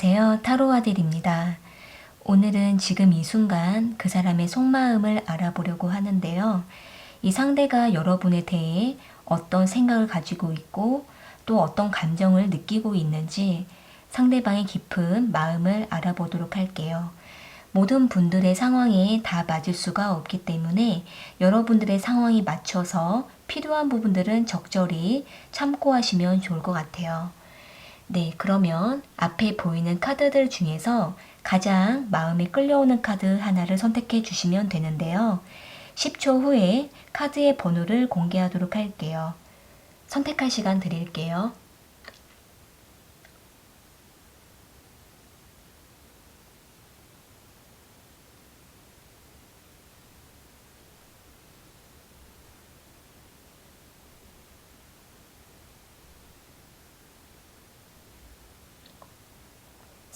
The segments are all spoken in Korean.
안녕하세요. 타로아들입니다. 오늘은 지금 이 순간 그 사람의 속마음을 알아보려고 하는데요. 이 상대가 여러분에 대해 어떤 생각을 가지고 있고 또 어떤 감정을 느끼고 있는지 상대방의 깊은 마음을 알아보도록 할게요. 모든 분들의 상황에 다 맞을 수가 없기 때문에 여러분들의 상황에 맞춰서 필요한 부분들은 적절히 참고하시면 좋을 것 같아요. 네, 그러면 앞에 보이는 카드들 중에서 가장 마음에 끌려오는 카드 하나를 선택해 주시면 되는데요. 10초 후에 카드의 번호를 공개하도록 할게요. 선택할 시간 드릴게요.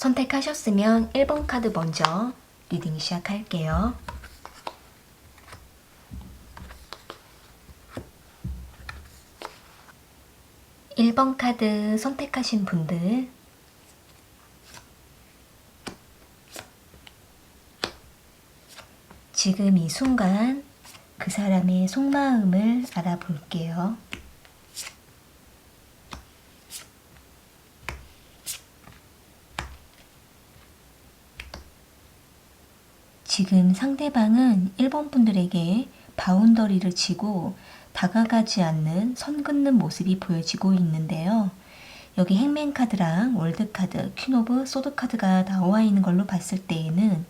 선택하셨으면 1번 카드 먼저 리딩 시작할게요. 1번 카드 선택하신 분들 지금 이 순간 그 사람의 속마음을 알아볼게요. 지금 상대방은 1번 분들에게 바운더리를 치고 다가가지 않는 선 긋는 모습이 보여지고 있는데요. 여기 행맨 카드랑 월드 카드, 퀸 오브 소드 카드가 나와 있는 걸로 봤을 때에는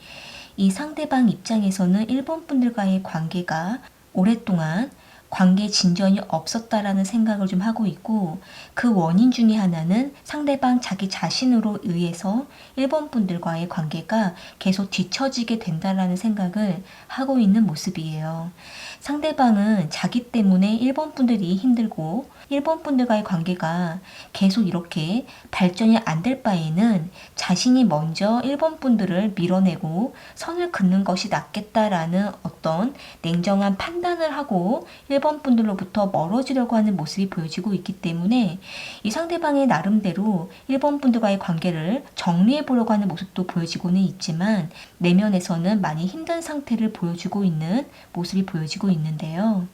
이 상대방 입장에서는 1번 분들과의 관계가 오랫동안 관계 진전이 없었다라는 생각을 좀 하고 있고 그 원인 중에 하나는 상대방 자기 자신으로 의해서 일본 분들과의 관계가 계속 뒤처지게 된다라는 생각을 하고 있는 모습이에요. 상대방은 자기 때문에 일본 분들이 힘들고 일본 분들과의 관계가 계속 이렇게 발전이 안 될 바에는 자신이 먼저 일본 분들을 밀어내고 선을 긋는 것이 낫겠다라는 어떤 냉정한 판단을 하고 일본 분들로부터 멀어지려고 하는 모습이 보여지고 있기 때문에 이 상대방의 나름대로 일본 분들과의 관계를 정리해 보려고 하는 모습도 보여지고는 있지만 내면에서는 많이 힘든 상태를 보여주고 있는 모습이 보여지고 있는데요.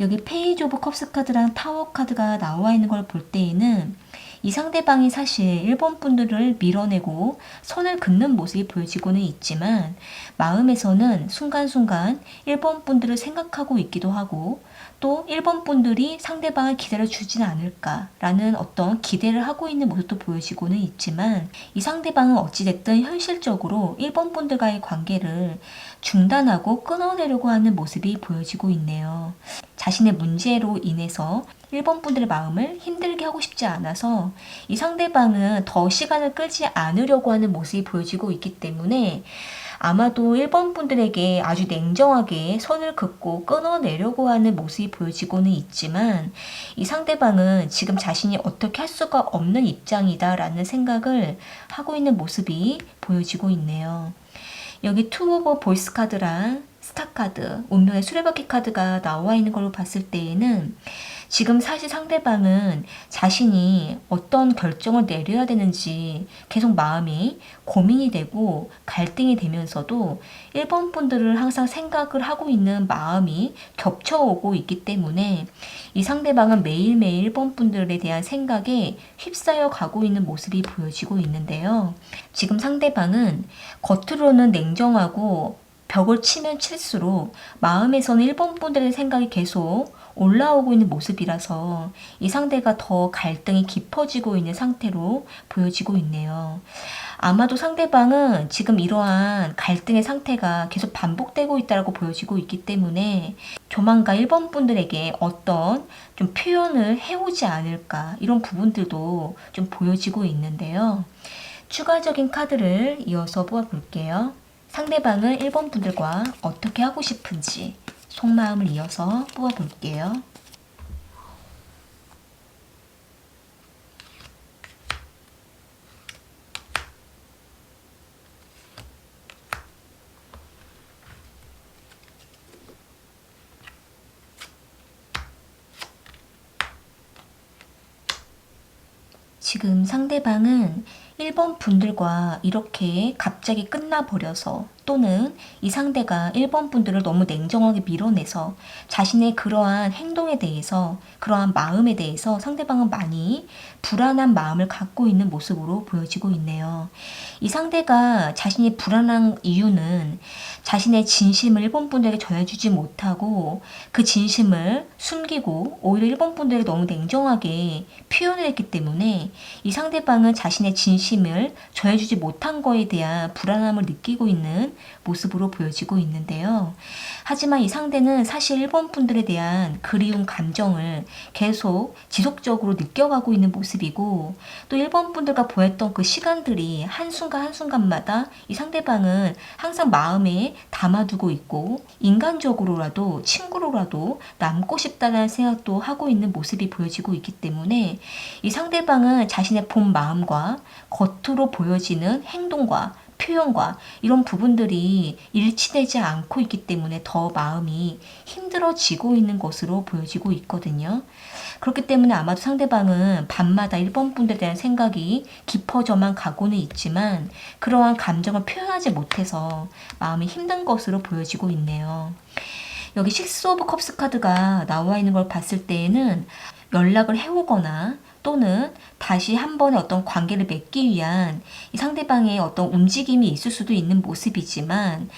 여기 페이지 오브 컵스 카드랑 타워 카드가 나와 있는 걸 볼 때에는 이 상대방이 사실 일본 분들을 밀어내고 선을 긋는 모습이 보여지고는 있지만 마음에서는 순간순간 일본 분들을 생각하고 있기도 하고 또 일본 분들이 상대방을 기다려 주진 않을까라는 어떤 기대를 하고 있는 모습도 보여지고는 있지만 이 상대방은 어찌됐든 현실적으로 일본 분들과의 관계를 중단하고 끊어내려고 하는 모습이 보여지고 있네요. 자신의 문제로 인해서 일본 분들의 마음을 힘들게 하고 싶지 않아서 이 상대방은 더 시간을 끌지 않으려고 하는 모습이 보여지고 있기 때문에 아마도 일본 분들에게 아주 냉정하게 선을 긋고 끊어내려고 하는 모습이 보여지고는 있지만 이 상대방은 지금 자신이 어떻게 할 수가 없는 입장이다라는 생각을 하고 있는 모습이 보여지고 있네요. 여기 투 오브 보이스 카드랑 스타 카드, 운명의 수레바퀴 카드가 나와 있는 걸로 봤을 때에는 지금 사실 상대방은 자신이 어떤 결정을 내려야 되는지 계속 마음이 고민이 되고 갈등이 되면서도 일본 분들을 항상 생각을 하고 있는 마음이 겹쳐오고 있기 때문에 이 상대방은 매일매일 일본 분들에 대한 생각에 휩싸여 가고 있는 모습이 보여지고 있는데요. 지금 상대방은 겉으로는 냉정하고 벽을 치면 칠수록 마음에서는 일본 분들의 생각이 계속 올라오고 있는 모습이라서 이 상대가 더 갈등이 깊어지고 있는 상태로 보여지고 있네요. 아마도 상대방은 지금 이러한 갈등의 상태가 계속 반복되고 있다고 보여지고 있기 때문에 조만간 1번 분들에게 어떤 좀 표현을 해오지 않을까 이런 부분들도 좀 보여지고 있는데요. 추가적인 카드를 이어서 뽑아볼게요. 상대방은 1번 분들과 어떻게 하고 싶은지 속마음을 이어서 뽑아볼게요. 지금 상대방은 1번 분들과 이렇게 갑자기 끝나버려서 또는 이 상대가 1번 분들을 너무 냉정하게 밀어내서 자신의 그러한 행동에 대해서 그러한 마음에 대해서 상대방은 많이 불안한 마음을 갖고 있는 모습으로 보여지고 있네요. 이 상대가 자신이 불안한 이유는 자신의 진심을 1번 분들에게 전해주지 못하고 그 진심을 숨기고 오히려 1번 분들에게 너무 냉정하게 표현을 했기 때문에 이 상대방은 자신의 진심을 전해주지 못한 거에 대한 불안함을 느끼고 있는 모습으로 보여지고 있는데요. 하지만 이 상대는 사실 1번 분들에 대한 그리운 감정을 계속 지속적으로 느껴가고 있는 모습이고 또 1번 분들과 보냈던 그 시간들이 한순간 한순간마다 이 상대방은 항상 마음에 담아두고 있고 인간적으로라도 친구로라도 남고 싶다는 생각도 하고 있는 모습이 보여지고 있기 때문에 이 상대방은 자신의 본 마음과 겉으로 보여지는 행동과 표현과 이런 부분들이 일치되지 않고 있기 때문에 더 마음이 힘들어지고 있는 것으로 보여지고 있거든요. 그렇기 때문에 아마도 상대방은 밤마다 1번 분들에 대한 생각이 깊어져만 가고는 있지만 그러한 감정을 표현하지 못해서 마음이 힘든 것으로 보여지고 있네요. 여기 식스 오브 컵스 카드가 나와 있는 걸 봤을 때에는 연락을 해오거나 또는 다시 한 번의 어떤 관계를 맺기 위한 이 상대방의 어떤 움직임이 있을 수도 있는 모습이지만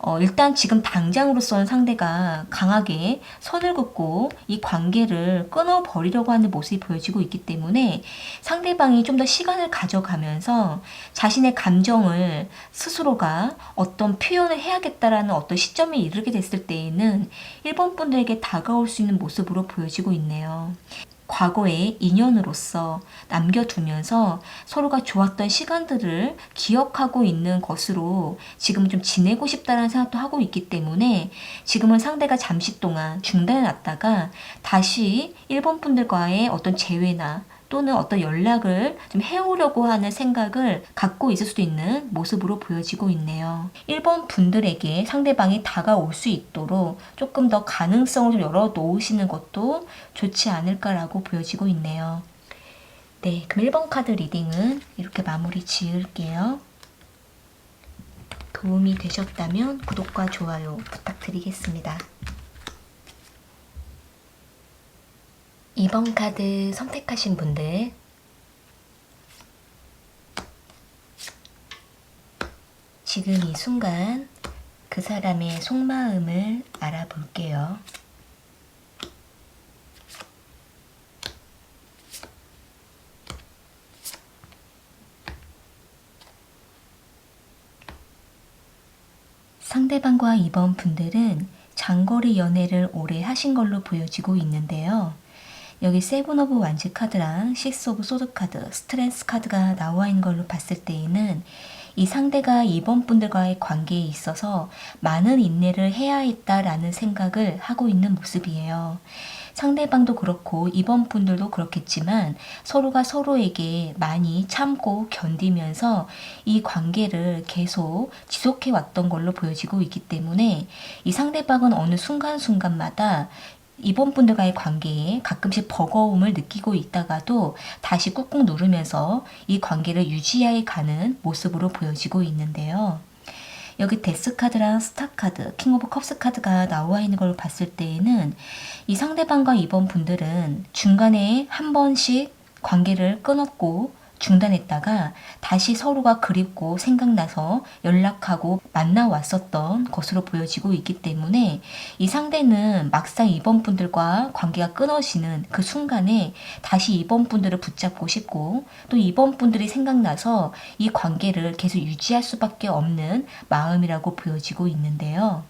어, 일단 지금 당장으로서는 상대가 강하게 선을 긋고 이 관계를 끊어버리려고 하는 모습이 보여지고 있기 때문에 상대방이 좀 더 시간을 가져가면서 자신의 감정을 스스로가 어떤 표현을 해야겠다라는 어떤 시점에 이르게 됐을 때에는 일본 분들에게 다가올 수 있는 모습으로 보여지고 있네요. 과거의 인연으로서 남겨두면서 서로가 좋았던 시간들을 기억하고 있는 것으로 지금 좀 지내고 싶다는 생각도 하고 있기 때문에 지금은 상대가 잠시 동안 중단해 놨다가 다시 일본 분들과의 어떤 재회나 또는 어떤 연락을 좀 해오려고 하는 생각을 갖고 있을 수도 있는 모습으로 보여지고 있네요. 1번 분들에게 상대방이 다가올 수 있도록 조금 더 가능성을 좀 열어 놓으시는 것도 좋지 않을까라고 보여지고 있네요. 네, 그럼 1번 카드 리딩은 이렇게 마무리 지을게요. 도움이 되셨다면 구독과 좋아요 부탁드리겠습니다. 2번 카드 선택하신 분들 지금 이 순간 그 사람의 속마음을 알아볼게요. 상대방과 이번 분들은 장거리 연애를 오래 하신 걸로 보여지고 있는데요. 여기 세븐 오브 완즈 카드랑 식스 오브 소드 카드, 스트레스 카드가 나와 있는 걸로 봤을 때에는 이 상대가 이번 분들과의 관계에 있어서 많은 인내를 해야 했다라는 생각을 하고 있는 모습이에요. 상대방도 그렇고 이번 분들도 그렇겠지만 서로가 서로에게 많이 참고 견디면서 이 관계를 계속 지속해 왔던 걸로 보여지고 있기 때문에 이 상대방은 어느 순간순간마다 이번 분들과의 관계에 가끔씩 버거움을 느끼고 있다가도 다시 꾹꾹 누르면서 이 관계를 유지해 가는 모습으로 보여지고 있는데요. 여기 데스 카드랑 스타 카드, 킹 오브 컵스 카드가 나와 있는 걸 봤을 때에는 이 상대방과 이번 분들은 중간에 한 번씩 관계를 끊었고 중단했다가 다시 서로가 그립고 생각나서 연락하고 만나 왔었던 것으로 보여지고 있기 때문에 이 상대는 막상 이번 분들과 관계가 끊어지는 그 순간에 다시 이번 분들을 붙잡고 싶고 또 이번 분들이 생각나서 이 관계를 계속 유지할 수밖에 없는 마음이라고 보여지고 있는데요.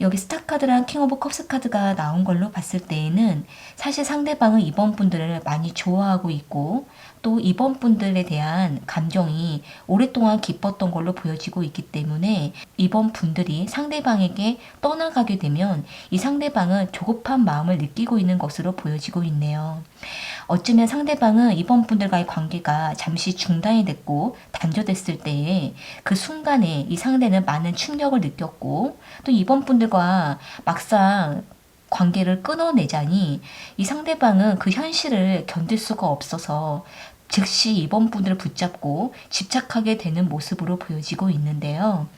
여기 스타 카드랑 킹 오브 컵스 카드가 나온 걸로 봤을 때에는 사실 상대방은 이번 분들을 많이 좋아하고 있고 또 이번 분들에 대한 감정이 오랫동안 깊었던 걸로 보여지고 있기 때문에 이번 분들이 상대방에게 떠나가게 되면 이 상대방은 조급한 마음을 느끼고 있는 것으로 보여지고 있네요. 어쩌면 상대방은 이번 분들과의 관계가 잠시 중단이 됐고 단절됐을 때에 그 순간에 이 상대는 많은 충격을 느꼈고 또 이번 분들 과 막상 관계를 끊어내자니 이 상대방은 그 현실을 견딜 수가 없어서 즉시 이번 분들을 붙잡고 집착하게 되는 모습으로 보여지고 있는데요.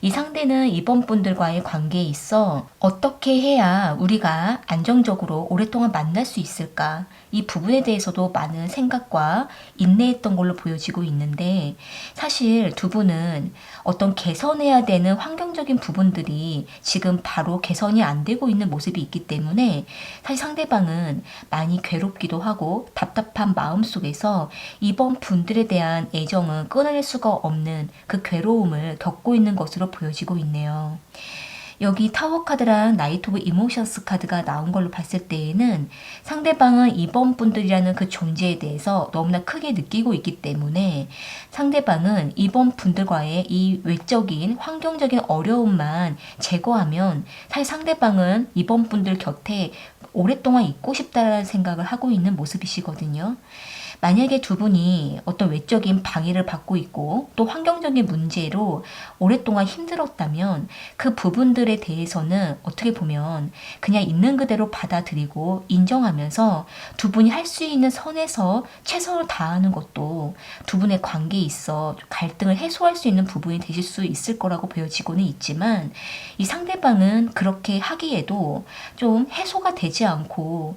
이 상대는 이번 분들과의 관계에 있어 어떻게 해야 우리가 안정적으로 오랫동안 만날 수 있을까? 이 부분에 대해서도 많은 생각과 인내했던 걸로 보여지고 있는데 사실 두 분은 어떤 개선해야 되는 환경적인 부분들이 지금 바로 개선이 안 되고 있는 모습이 있기 때문에 사실 상대방은 많이 괴롭기도 하고 답답한 마음 속에서 이번 분들에 대한 애정은 끊어낼 수가 없는 그 괴로움을 겪고 있는 것으로 보여지고 있네요. 여기 타워 카드랑 나이트 오브 이모션스 카드가 나온 걸로 봤을 때에는 상대방은 이번 분들이라는 그 존재에 대해서 너무나 크게 느끼고 있기 때문에 상대방은 이번 분들과의 이 외적인 환경적인 어려움만 제거하면 사실 상대방은 이번 분들 곁에 오랫동안 있고 싶다라는 생각을 하고 있는 모습이시거든요. 만약에 두 분이 어떤 외적인 방해를 받고 있고 또 환경적인 문제로 오랫동안 힘들었다면 그 부분들에 대해서는 어떻게 보면 그냥 있는 그대로 받아들이고 인정하면서 두 분이 할 수 있는 선에서 최선을 다하는 것도 두 분의 관계에 있어 갈등을 해소할 수 있는 부분이 되실 수 있을 거라고 보여지고는 있지만 이 상대방은 그렇게 하기에도 좀 해소가 되지 않고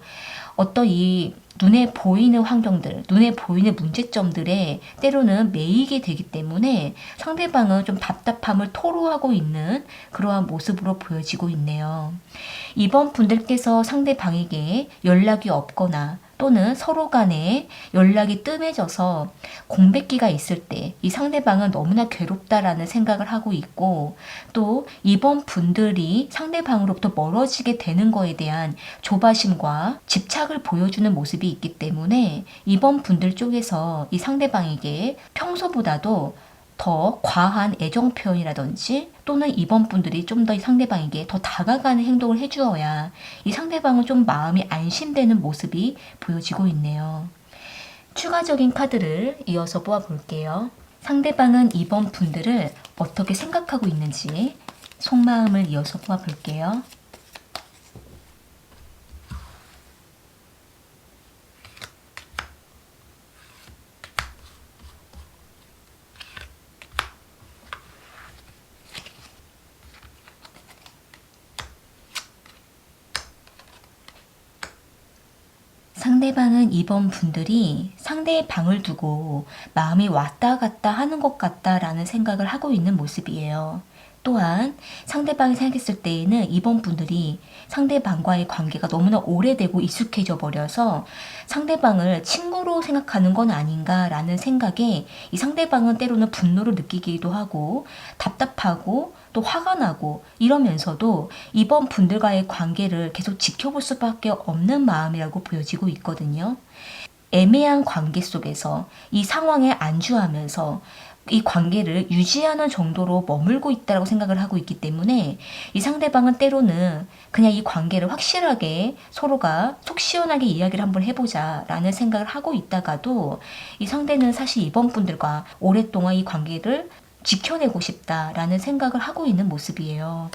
어떤 이 눈에 보이는 환경들, 눈에 보이는 문제점들에 때로는 매이게 되기 때문에 상대방은 좀 답답함을 토로하고 있는 그러한 모습으로 보여지고 있네요. 이번 분들께서 상대방에게 연락이 없거나 또는 서로 간에 연락이 뜸해져서 공백기가 있을 때 이 상대방은 너무나 괴롭다라는 생각을 하고 있고 또 이번 분들이 상대방으로부터 멀어지게 되는 거에 대한 조바심과 집착을 보여주는 모습이 있기 때문에 이번 분들 쪽에서 이 상대방에게 평소보다도 더 과한 애정 표현이라든지 또는 이번 분들이 좀 더 상대방에게 더 다가가는 행동을 해주어야 이 상대방은 좀 마음이 안심되는 모습이 보여지고 있네요. 추가적인 카드를 이어서 뽑아볼게요. 상대방은 이번 분들을 어떻게 생각하고 있는지 속마음을 이어서 뽑아볼게요. 상대방은 이번 분들이 상대의 방을 두고 마음이 왔다 갔다 하는 것 같다라는 생각을 하고 있는 모습이에요. 또한 상대방이 생각했을 때에는 이번 분들이 상대방과의 관계가 너무나 오래되고 익숙해져 버려서 상대방을 친구로 생각하는 건 아닌가라는 생각에 이 상대방은 때로는 분노를 느끼기도 하고 답답하고 또 화가 나고 이러면서도 이번 분들과의 관계를 계속 지켜볼 수밖에 없는 마음이라고 보여지고 있거든요. 애매한 관계 속에서 이 상황에 안주하면서 이 관계를 유지하는 정도로 머물고 있다고 생각을 하고 있기 때문에 이 상대방은 때로는 그냥 이 관계를 확실하게 서로가 속 시원하게 이야기를 한번 해보자 라는 생각을 하고 있다가도 이 상대는 사실 이번 분들과 오랫동안 이 관계를 지켜내고 싶다라는 생각을 하고 있는 모습이에요.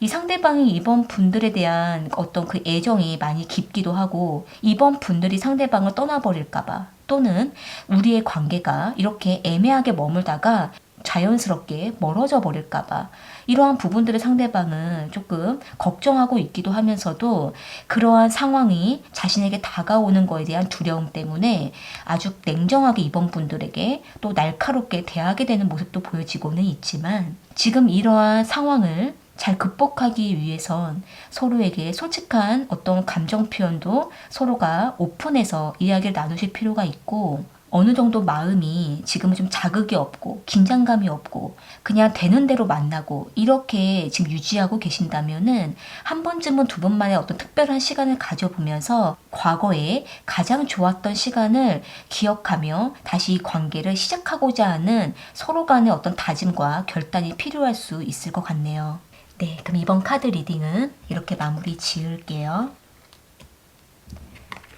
이 상대방이 이번 분들에 대한 어떤 그 애정이 많이 깊기도 하고 이번 분들이 상대방을 떠나버릴까봐 또는 우리의 관계가 이렇게 애매하게 머물다가 자연스럽게 멀어져 버릴까봐 이러한 부분들을 상대방은 조금 걱정하고 있기도 하면서도 그러한 상황이 자신에게 다가오는 거에 대한 두려움 때문에 아주 냉정하게 이번 분들에게 또 날카롭게 대하게 되는 모습도 보여지고는 있지만 지금 이러한 상황을 잘 극복하기 위해선 서로에게 솔직한 어떤 감정 표현도 서로가 오픈해서 이야기를 나누실 필요가 있고 어느 정도 마음이 지금은 좀 자극이 없고 긴장감이 없고 그냥 되는 대로 만나고 이렇게 지금 유지하고 계신다면은 한 번쯤은 두 번만에 어떤 특별한 시간을 가져보면서 과거에 가장 좋았던 시간을 기억하며 다시 이 관계를 시작하고자 하는 서로 간의 어떤 다짐과 결단이 필요할 수 있을 것 같네요. 네, 그럼 이번 카드 리딩은 이렇게 마무리 지을게요.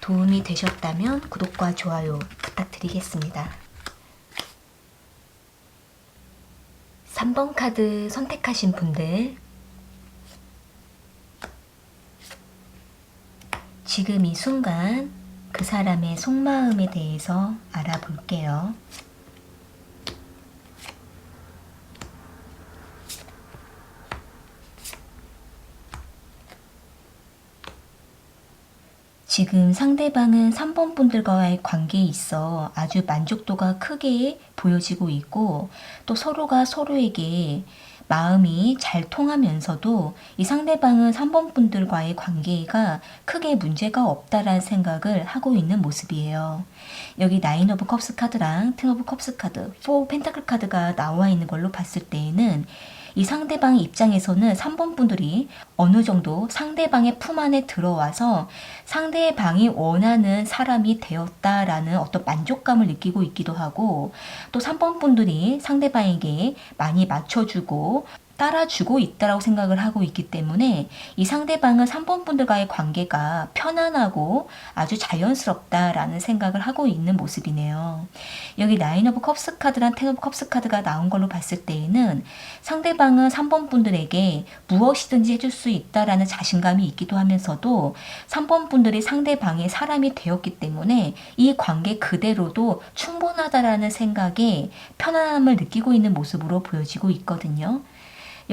도움이 되셨다면 구독과 좋아요 부탁드리겠습니다. 3번 카드 선택하신 분들 지금 이 순간 그 사람의 속마음에 대해서 알아볼게요. 지금 상대방은 3번 분들과의 관계에 있어 아주 만족도가 크게 보여지고 있고 또 서로가 서로에게 마음이 잘 통하면서도 이 상대방은 3번 분들과의 관계가 크게 문제가 없다라는 생각을 하고 있는 모습이에요. 여기 나인 오브 컵스 카드랑 텐 오브 컵스 카드, 4 펜타클 카드가 나와 있는 걸로 봤을 때에는 이 상대방 입장에서는 3번 분들이 어느 정도 상대방의 품 안에 들어와서 상대방이 원하는 사람이 되었다라는 어떤 만족감을 느끼고 있기도 하고 또 3번 분들이 상대방에게 많이 맞춰주고 따라주고 있다라고 생각을 하고 있기 때문에 이 상대방은 3번 분들과의 관계가 편안하고 아주 자연스럽다라는 생각을 하고 있는 모습이네요. 여기 나인 오브 컵스 카드랑 텐 오브 컵스 카드가 나온 걸로 봤을 때에는 상대방은 3번 분들에게 무엇이든지 해줄 수 있다라는 자신감이 있기도 하면서도 3번 분들이 상대방의 사람이 되었기 때문에 이 관계 그대로도 충분하다라는 생각에 편안함을 느끼고 있는 모습으로 보여지고 있거든요.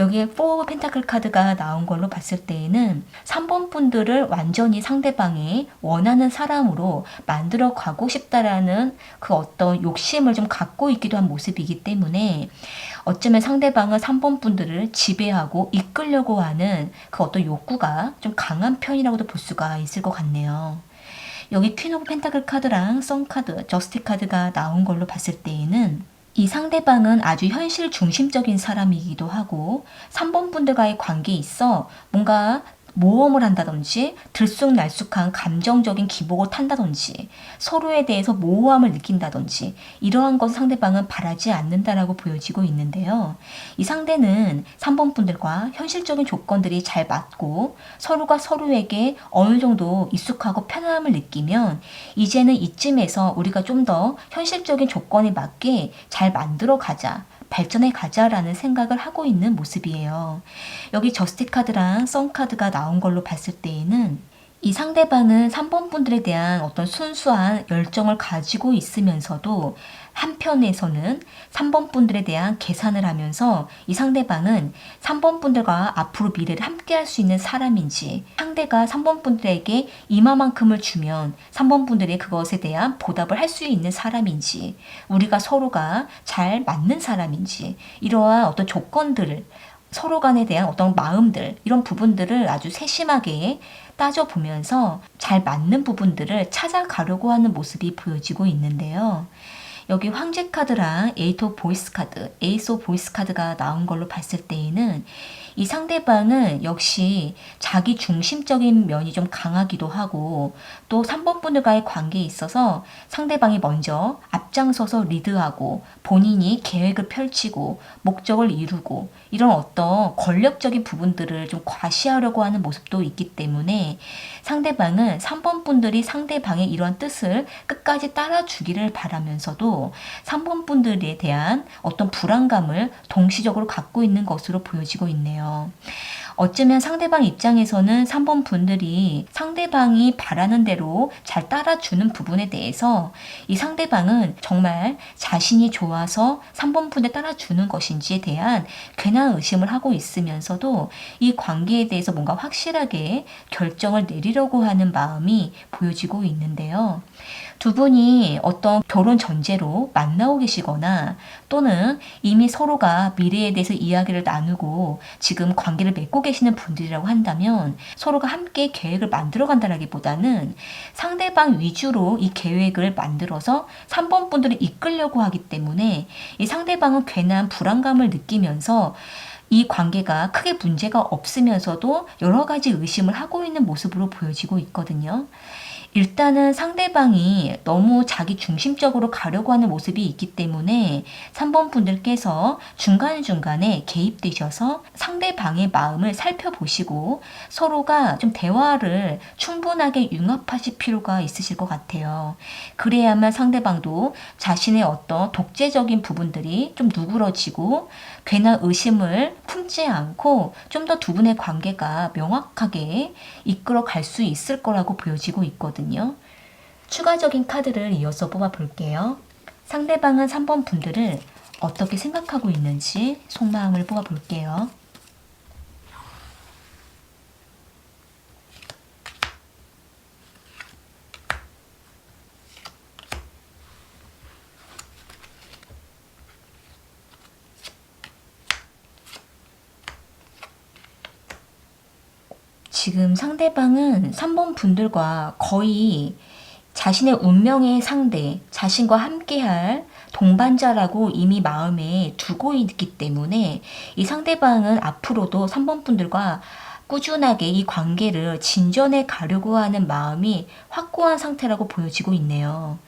여기에 4 펜타클 카드가 나온 걸로 봤을 때에는 3번 분들을 완전히 상대방이 원하는 사람으로 만들어 가고 싶다라는 그 어떤 욕심을 좀 갖고 있기도 한 모습이기 때문에 어쩌면 상대방은 3번 분들을 지배하고 이끌려고 하는 그 어떤 욕구가 좀 강한 편이라고도 볼 수가 있을 것 같네요. 여기 퀸 오브 펜타클 카드랑 선 카드, 저스티 카드가 나온 걸로 봤을 때에는 이 상대방은 아주 현실 중심적인 사람이기도 하고 3번 분들과의 관계에 있어 뭔가 모험을 한다든지 들쑥날쑥한 감정적인 기복을 탄다든지 서로에 대해서 모호함을 느낀다든지 이러한 것을 상대방은 바라지 않는다라고 보여지고 있는데요. 이 상대는 3번 분들과 현실적인 조건들이 잘 맞고 서로가 서로에게 어느 정도 익숙하고 편안함을 느끼면 이제는 이쯤에서 우리가 좀 더 현실적인 조건에 맞게 잘 만들어 가자. 발전해 가자라는 생각을 하고 있는 모습이에요. 여기 저스티 카드랑 썬 카드가 나온 걸로 봤을 때에는 이 상대방은 3번 분들에 대한 어떤 순수한 열정을 가지고 있으면서도 한편에서는 3번 분들에 대한 계산을 하면서 이 상대방은 3번 분들과 앞으로 미래를 함께 할 수 있는 사람인지 상대가 3번 분들에게 이마만큼을 주면 3번 분들이 그것에 대한 보답을 할 수 있는 사람인지 우리가 서로가 잘 맞는 사람인지 이러한 어떤 조건들을 서로 간에 대한 어떤 마음들 이런 부분들을 아주 세심하게 따져보면서 잘 맞는 부분들을 찾아가려고 하는 모습이 보여지고 있는데요. 여기 황제 카드랑 에이토 보이스 카드, 에이소 보이스 카드가 나온 걸로 봤을 때에는 이 상대방은 역시 자기 중심적인 면이 좀 강하기도 하고 또 3번 분들과의 관계에 있어서 상대방이 먼저 앞장서서 리드하고 본인이 계획을 펼치고 목적을 이루고 이런 어떤 권력적인 부분들을 좀 과시하려고 하는 모습도 있기 때문에 상대방은 3번 분들이 상대방의 이러한 뜻을 끝까지 따라주기를 바라면서도 3번 분들에 대한 어떤 불안감을 동시적으로 갖고 있는 것으로 보여지고 있네요. 어쩌면 상대방 입장에서는 3번 분들이 상대방이 바라는 대로 잘 따라주는 부분에 대해서 이 상대방은 정말 자신이 좋아서 3번 분에 따라주는 것인지에 대한 괜한 의심을 하고 있으면서도 이 관계에 대해서 뭔가 확실하게 결정을 내리려고 하는 마음이 보여지고 있는데요. 두 분이 어떤 결혼 전제로 만나고 계시거나 또는 이미 서로가 미래에 대해서 이야기를 나누고 지금 관계를 맺고 계시는 분들이라고 한다면 서로가 함께 계획을 만들어 간다라기보다는 상대방 위주로 이 계획을 만들어서 3번 분들이 이끌려고 하기 때문에 이 상대방은 괜한 불안감을 느끼면서 이 관계가 크게 문제가 없으면서도 여러 가지 의심을 하고 있는 모습으로 보여지고 있거든요. 일단은 상대방이 너무 자기 중심적으로 가려고 하는 모습이 있기 때문에 3번 분들께서 중간중간에 개입되셔서 상대방의 마음을 살펴보시고 서로가 좀 대화를 충분하게 융합하실 필요가 있으실 것 같아요. 그래야만 상대방도 자신의 어떤 독재적인 부분들이 좀 누그러지고 괜한 의심을 품지 않고 좀 더 두 분의 관계가 명확하게 이끌어 갈 수 있을 거라고 보여지고 있거든요. 추가적인 카드를 이어서 뽑아 볼게요. 상대방은 3번 분들을 어떻게 생각하고 있는지 속마음을 뽑아 볼게요. 지금 상대방은 3번 분들과 거의 자신의 운명의 상대, 자신과 함께할 동반자라고 이미 마음에 두고 있기 때문에 이 상대방은 앞으로도 3번 분들과 꾸준하게 이 관계를 진전해 가려고 하는 마음이 확고한 상태라고 보여지고 있네요.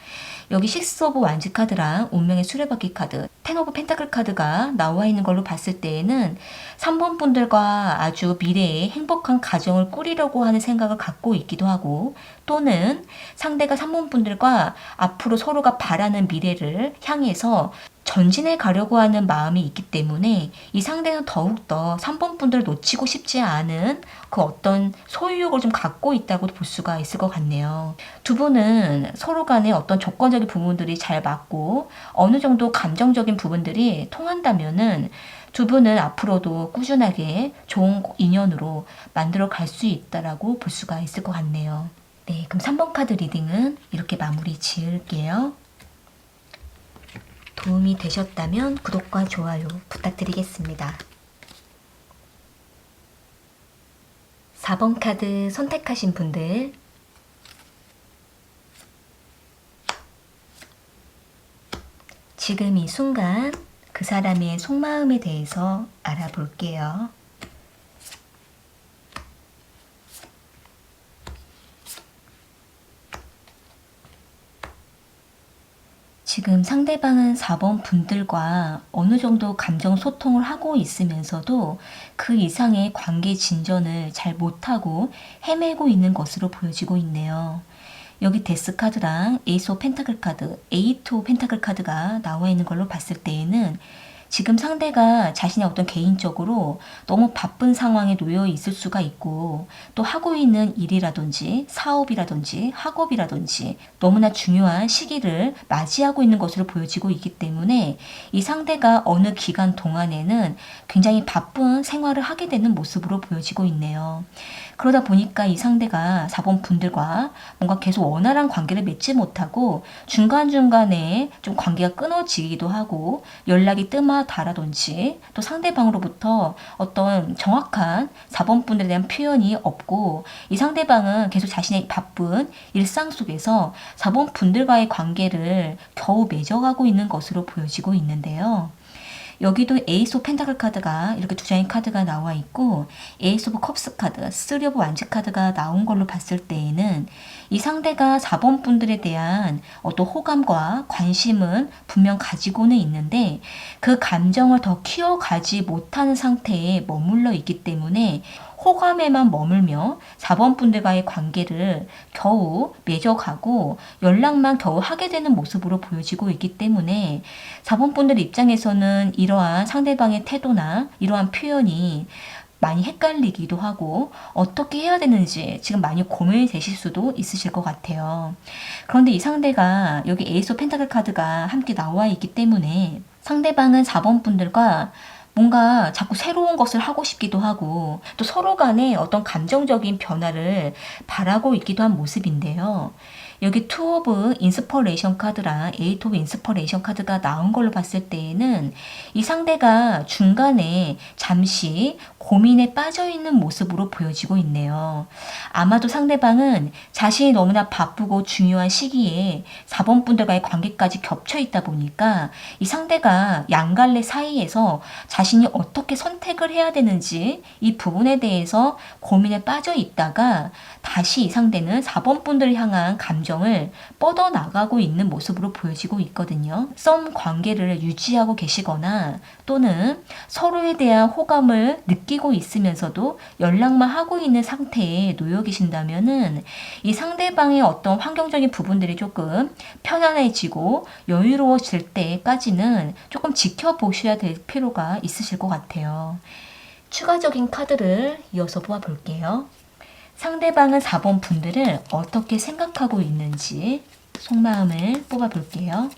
여기 식스 오브 완즈 카드랑 운명의 수레바퀴 카드, 텐 오브 펜타클 카드가 나와 있는 걸로 봤을 때에는 3번 분들과 아주 미래의 행복한 가정을 꾸리려고 하는 생각을 갖고 있기도 하고 또는 상대가 3번 분들과 앞으로 서로가 바라는 미래를 향해서 전진해 가려고 하는 마음이 있기 때문에 이 상대는 더욱더 3번 분들을 놓치고 싶지 않은 그 어떤 소유욕을 좀 갖고 있다고 볼 수가 있을 것 같네요. 두 분은 서로 간에 어떤 조건적인 부분들이 잘 맞고 어느 정도 감정적인 부분들이 통한다면은 두 분은 앞으로도 꾸준하게 좋은 인연으로 만들어 갈 수 있다라고 볼 수가 있을 것 같네요. 네, 그럼 3번 카드 리딩은 이렇게 마무리 지을게요. 도움이 되셨다면 구독과 좋아요 부탁드리겠습니다. 4번 카드 선택하신 분들 지금 이 순간 그 사람의 속마음에 대해서 알아볼게요. 지금 상대방은 4번 분들과 어느 정도 감정 소통을 하고 있으면서도 그 이상의 관계 진전을 잘 못하고 헤매고 있는 것으로 보여지고 있네요. 여기 데스 카드랑 에이스 오 펜타클 카드, 에이트 오 펜타클 카드가 나와 있는 걸로 봤을 때에는 지금 상대가 자신의 어떤 개인적으로 너무 바쁜 상황에 놓여 있을 수가 있고 또 하고 있는 일이라든지 사업이라든지 학업이라든지 너무나 중요한 시기를 맞이하고 있는 것으로 보여지고 있기 때문에 이 상대가 어느 기간 동안에는 굉장히 바쁜 생활을 하게 되는 모습으로 보여지고 있네요. 그러다 보니까 이 상대가 4번 분들과 뭔가 계속 원활한 관계를 맺지 못하고 중간중간에 좀 관계가 끊어지기도 하고 연락이 뜸하다라든지 또 상대방으로부터 어떤 정확한 4번 분들에 대한 표현이 없고 이 상대방은 계속 자신의 바쁜 일상 속에서 4번 분들과의 관계를 겨우 맺어가고 있는 것으로 보여지고 있는데요. 여기도 에이스 오브 펜타클 카드가 이렇게 두 장의 카드가 나와 있고 에이스 오브 컵스 카드, 쓰리 오브 완즈 카드가 나온 걸로 봤을 때에는 이 상대가 4번 분들에 대한 어떤 호감과 관심은 분명 가지고는 있는데 그 감정을 더 키워가지 못하는 상태에 머물러 있기 때문에 호감에만 머물며 4번 분들과의 관계를 겨우 맺어가고 연락만 겨우 하게 되는 모습으로 보여지고 있기 때문에 4번 분들 입장에서는 이러한 상대방의 태도나 이러한 표현이 많이 헷갈리기도 하고 어떻게 해야 되는지 지금 많이 고민이 되실 수도 있으실 것 같아요. 그런데 이 상대가 여기 에이스 펜타클 카드가 함께 나와 있기 때문에 상대방은 4번 분들과 뭔가 자꾸 새로운 것을 하고 싶기도 하고 또 서로 간에 어떤 감정적인 변화를 바라고 있기도 한 모습인데요. 여기 투 오브 인스퍼레이션 카드랑 에이트 오브 인스퍼레이션 카드가 나온 걸로 봤을 때에는 이 상대가 중간에 잠시 고민에 빠져 있는 모습으로 보여지고 있네요. 아마도 상대방은 자신이 너무나 바쁘고 중요한 시기에 4번 분들과의 관계까지 겹쳐 있다 보니까 이 상대가 양갈래 사이에서 자신이 어떻게 선택을 해야 되는지 이 부분에 대해서 고민에 빠져 있다가 다시 이 상대는 4번 분들을 향한 감정을 뻗어나가고 있는 모습으로 보여지고 있거든요. 썸 관계를 유지하고 계시거나 또는 서로에 대한 호감을 느끼고 있으면서도 연락만 하고 있는 상태에 놓여 계신다면은 이 상대방의 어떤 환경적인 부분들이 조금 편안해지고 여유로워질 때까지는 조금 지켜보셔야 될 필요가 있으실 것 같아요. 추가적인 카드를 이어서 뽑아볼게요. 상대방은 4번 분들을 어떻게 생각하고 있는지 속마음을 뽑아 볼게요.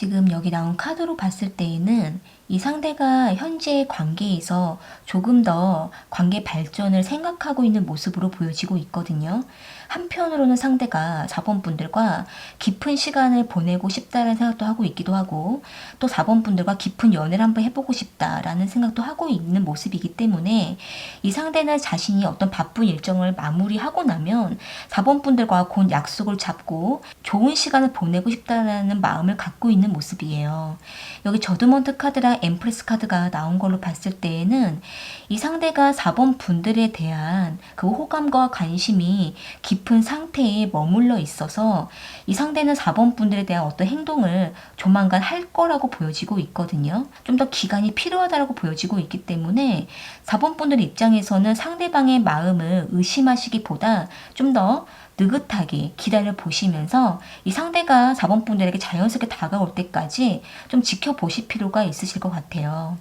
지금 여기 나온 카드로 봤을 때에는 이 상대가 현재 관계에서 조금 더 관계 발전을 생각하고 있는 모습으로 보여지고 있거든요. 한편으로는 상대가 4번 분들과 깊은 시간을 보내고 싶다라는 생각도 하고 있기도 하고 또 4번 분들과 깊은 연애를 한번 해보고 싶다라는 생각도 하고 있는 모습이기 때문에 이 상대는 자신이 어떤 바쁜 일정을 마무리하고 나면 4번 분들과 곧 약속을 잡고 좋은 시간을 보내고 싶다라는 마음을 갖고 있는 모습이에요. 여기 저드먼트 카드랑 엠프레스 카드가 나온 걸로 봤을 때에는 이 상대가 4번 분들에 대한 그 호감과 관심이 깊은 상태에 머물러 있어서 이 상대는 4번 분들에 대한 어떤 행동을 조만간 할 거라고 보여지고 있거든요. 좀 더 기간이 필요하다고 보여지고 있기 때문에 4번 분들 입장에서는 상대방의 마음을 의심하시기보다 좀 더 느긋하게 기다려 보시면서 이 상대가 4번 분들에게 자연스럽게 다가올 때까지 좀 지켜보실 필요가 있으실 것 같아요.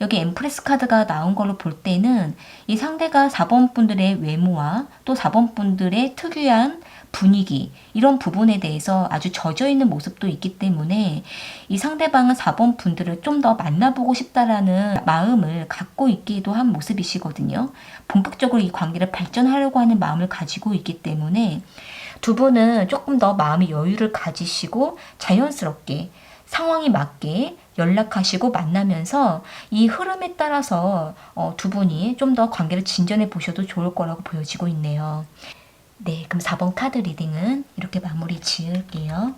여기 엠프레스 카드가 나온 걸로 볼 때는 이 상대가 4번 분들의 외모와 또 4번 분들의 특유한 분위기 이런 부분에 대해서 아주 젖어 있는 모습도 있기 때문에 이 상대방은 4번 분들을 좀 더 만나보고 싶다라는 마음을 갖고 있기도 한 모습이시거든요. 본격적으로 이 관계를 발전하려고 하는 마음을 가지고 있기 때문에 두 분은 조금 더 마음의 여유를 가지시고 자연스럽게 상황이 맞게 연락하시고 만나면서 이 흐름에 따라서 어, 두 분이 좀 더 관계를 진전해 보셔도 좋을 거라고 보여지고 있네요. 네, 그럼 4번 카드 리딩은 이렇게 마무리 지을게요.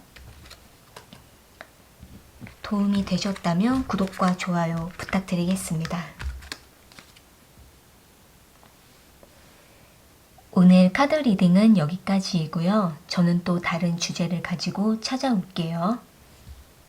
도움이 되셨다면 구독과 좋아요 부탁드리겠습니다. 오늘 카드 리딩은 여기까지이고요. 저는 또 다른 주제를 가지고 찾아올게요.